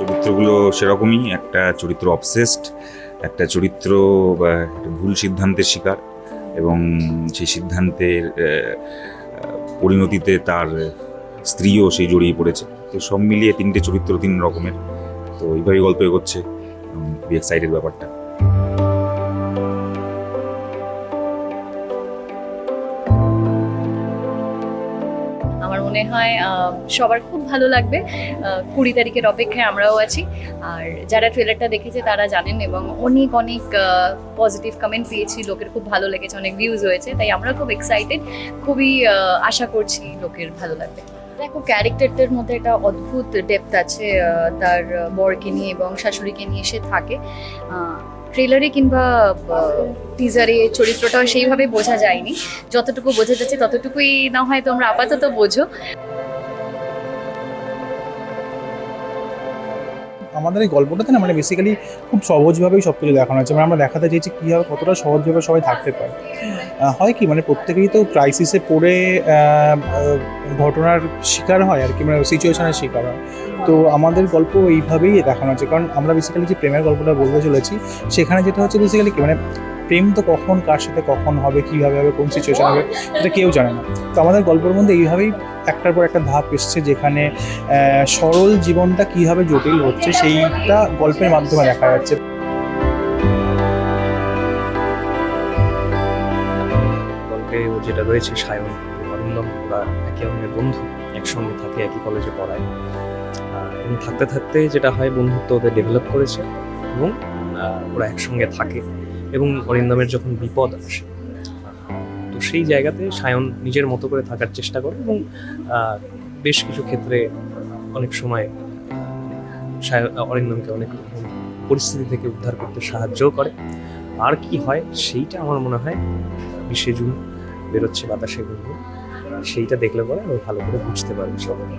চরিত্রগুলো সেরকমই, একটা চরিত্র অবসেসড একটা চরিত্র, বা একটা ভুল সিদ্ধান্তের শিকার, এবং সেই সিদ্ধান্তের পরিণতিতে তার স্ত্রীও সেই জড়িয়ে পড়েছে। তো সব মিলিয়ে তিনটে চরিত্র তিন রকমের। তো এইভাবেই গল্প এগোচ্ছে। খুবই এক্সাইটেড ব্যাপারটা। মনে হয় সবার খুব ভালো লাগবে। কুড়ি তারিখের অপেক্ষায় আমরাও আছি। আর যারা ট্রেলারটা দেখেছে তারা জানেন এবং অনেক অনেক পজিটিভ কমেন্ট পেয়েছি। লোকের খুব ভালো লেগেছে, অনেক ভিউজ হয়েছে। তাই আমরা খুব এক্সাইটেড খুবই আশা করছি লোকের ভালো লাগবে। দেখো ক্যারেক্টারটার মধ্যে একটা অদ্ভুত ডেপথ আছে তার বরকে নিয়ে এবং শাশুড়িকে নিয়ে সে থাকে। ট্রেলারে কিংবা টিজারে চরিত্রটা সেইভাবে বোঝা যায়নি। যতটুকু বোঝা যাচ্ছে ততটুকুই না হয় তোমরা আপাতত বোঝো। আমাদের এই গল্পটাতে না মানে বেসিক্যালি খুব সহজভাবেই সব কিছু দেখানো হয়েছে। মানে আমরা দেখাতে চাইছি কীভাবে কতটা সহজভাবে সবাই থাকতে পারে। হয় কি মানে প্রত্যেকেই তো ক্রাইসিসে পড়ে ঘটনার শিকার হয় আর কি মানে সিচুয়েশনের শিকার হয়। তো আমাদের গল্প এইভাবেই দেখানো হচ্ছে কারণ আমরা বেসিক্যালি যে প্রেমের গল্পটা বলতে চলেছি, সেখানে যেটা হচ্ছে বেসিক্যালি কি মানে প্রেম তো কখন কার সাথে কখন হবে, কীভাবে হবে, কোন সিচুয়েশন হবে এটা কেউ জানে না। তো আমাদের গল্পের মধ্যে এইভাবেই একটার পর একটা ধাপ এসছে যেখানে সরল জীবনটা কীভাবে জটিল হচ্ছে সেইটা গল্পের মাধ্যমে দেখা যাচ্ছে। গল্পে ও যেটা রয়েছে, সায়ন অরিন্দম ওরা একে অন্যের বন্ধু, একসঙ্গে থাকে, একই কলেজে পড়ায়। এবং থাকতে থাকতে যেটা হয়, বন্ধুত্ব ওদের ডেভেলপ করেছে এবং ওরা একসঙ্গে থাকে। এবং অরিন্দমের যখন বিপদ আসে, তো সেই জায়গাতে সায়ন নিজের মতো করে থাকার চেষ্টা করে এবং বেশ কিছু ক্ষেত্রে অনেক সময় অরিন্দমকে অনেক পরিস্থিতি থেকে উদ্ধার করতে সাহায্যও করে। আর কি হয়, সেইটা আমার মনে হয় বিশে জুন বেরোচ্ছে বাতাসে সেইটা দেখলে পরে ভালো করে বুঝতে পারবে সবাই।